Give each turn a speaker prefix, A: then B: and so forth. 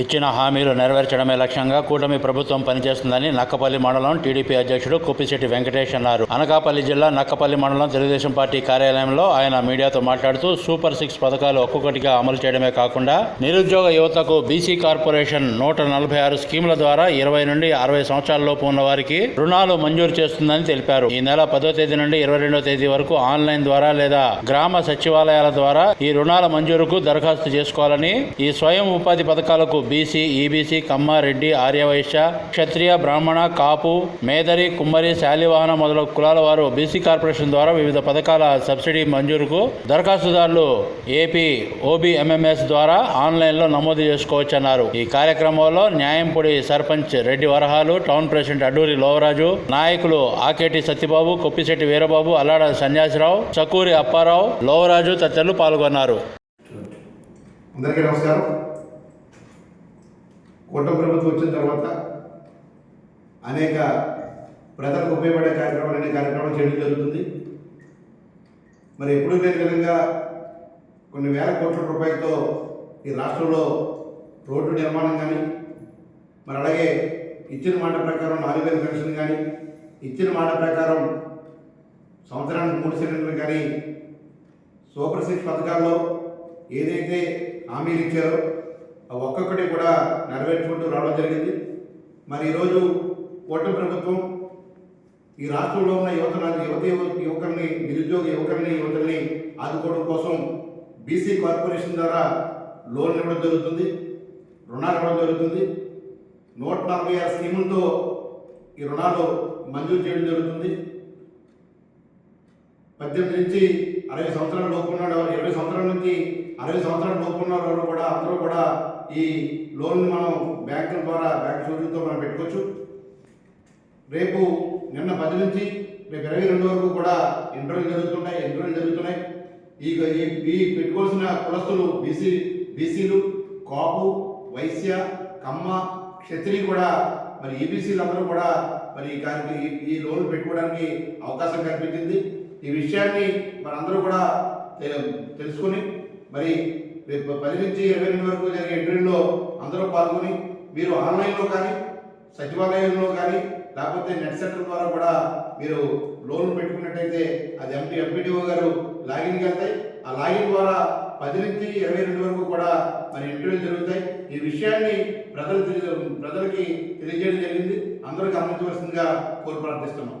A: ఇచ్చిన హామీలు నెరవేర్చడమే లక్ష్యంగా కూటమి ప్రభుత్వం పనిచేస్తుందని నక్కపల్లి మండలం టీడీపీ అధ్యక్షుడు కుప్పిశెట్టి వెంకటేష్ అన్నారు. అనకాపల్లి జిల్లా నక్కపల్లి మండలం తెలుగుదేశం పార్టీ కార్యాలయంలో ఆయన మీడియాతో మాట్లాడుతూ సూపర్ సిక్స్ పథకాలు ఒక్కొక్కటిగా అమలు చేయడమే కాకుండా నిరుద్యోగ యువతకు బీసీ కార్పొరేషన్ నూట నలభై ఆరు స్కీముల ద్వారా ఇరవై నుండి అరవై సంవత్సరాలలోపు ఉన్న వారికి రుణాలు మంజూరు చేస్తుందని తెలిపారు. ఈ నెల పదో తేదీ నుండి ఇరవై రెండో తేదీ వరకు ఆన్లైన్ ద్వారా లేదా గ్రామ సచివాలయాల ద్వారా ఈ రుణాల మంజూరుకు దరఖాస్తు చేసుకోవాలని ఈ స్వయం ఉపాధి పథకాలకు బీసీ ఈబీసీ కమ్మ రెడ్డి ఆర్యవైశ్య క్షత్రియ బ్రాహ్మణ కాపు మేదరి కుమ్మరి శాలివాహన మొదలగు కులాల వారు బీసీ కార్పొరేషన్ ద్వారా వివిధ పథకాల సబ్సిడీ మంజూరుకు దరఖాస్తుదారులు ఏపీ ఓబీఎంఎంఎస్ ద్వారా ఆన్లైన్లో నమోదు చేసుకోవచ్చన్నారు. ఈ కార్యక్రమంలో న్యాయంపొడి సర్పంచ్ రెడ్డి వరహాలు టౌన్ ప్రెసిడెంట్ అడ్డూరి లోవరాజు నాయకులు ఆకేటి సత్యబాబు కొప్పిశెట్టి వీరబాబు అల్లాడ సన్యాసిరావు చకూరి అప్పారావు లోవరాజు తదితరులు పాల్గొన్నారు.
B: అందరికీ నమస్కారం. కూటమి ప్రభుత్వం వచ్చిన తర్వాత అనేక ప్రజలకు ఉపయోగపడే కార్యక్రమాలు అనే కార్యక్రమాలు చేయడం జరుగుతుంది. మరి ఎప్పుడూ లేని విధంగా కొన్ని వేల కోట్ల రూపాయలతో ఈ రాష్ట్రంలో రోడ్డు నిర్మాణం కానీ మరి అలాగే ఇచ్చిన మాట ప్రకారం నాలుగు వేల పెన్షన్ కానీ ఇచ్చిన మాట ప్రకారం సంవత్సరానికి మూడు సిలిండర్లు కానీ సూపర్ సిక్స్ పథకాల్లో ఏదైతే హామీలు ఇచ్చారో ఒక్కొక్కటి కూడా నెరవేర్చుకుంటూ రావడం జరిగింది. మరి ఈరోజు కోట ప్రభుత్వం ఈ రాష్ట్రంలో ఉన్న యువత యువత యువకుల్ని నిరుద్యోగ యువకుల్ని యువతల్ని ఆదుకోవడం కోసం బీసీ కార్పొరేషన్ ద్వారా లోన్ ఇవ్వడం జరుగుతుంది రుణాలు ఇవ్వడం జరుగుతుంది. నూట నలభై ఆరు స్కీములతో ఈ రుణాలు మంజూరు చేయడం జరుగుతుంది. పద్దెనిమిది నుంచి అరవై సంవత్సరాల లోపు ఉన్న ఇరవై సంవత్సరాల నుంచి అరవై సంవత్సరాల లోపు ఉన్న వాళ్ళు కూడా అందరూ కూడా ఈ లోన్ మనం బ్యాంకుల ద్వారా బ్యాంక్ సూచనతో మనం పెట్టుకోవచ్చు. రేపు నిన్న పది నుంచి రేపు ఇరవై రెండు వరకు కూడా ఇంటర్వ్యూలు జరుగుతున్నాయి ఇంటర్వ్యూలు జరుగుతున్నాయి. ఈ ఈ- పెట్టుకోవాల్సిన కులస్తులు బీసీ బీసీలు కాపు వైశ్య కమ్మ క్షత్రి కూడా మరి ఈబీసీలు అందరూ కూడా మరి ఈ ఈ- లోన్ పెట్టుకోవడానికి అవకాశం కల్పించింది. ఈ విషయాన్ని మనందరూ కూడా తెలుసుకొని మరి రేపు పది నుంచి ఇరవై రెండు వరకు జరిగే ఇంటర్వ్యూలో అందరూ పాల్గొని మీరు ఆన్లైన్లో కానీ సచివాలయంలో కానీ లేకపోతే నెట్ సెంటర్ ద్వారా కూడా మీరు లోన్ పెట్టుకున్నట్టయితే అది ఎంపీ ఎంపీడీఓ గారు లాగిన్కి వెళ్తాయి. ఆ లాగిన్ ద్వారా పది నుంచి ఇరవై రెండు వరకు కూడా మరి ఇంటర్వ్యూలు జరుగుతాయి. ఈ విషయాన్ని ప్రజలు తెలియ ప్రజలకి తెలియజేయడం జరిగింది. అందరూ గమనించవలసిందిగా కోరు ప్రార్థిస్తున్నాం.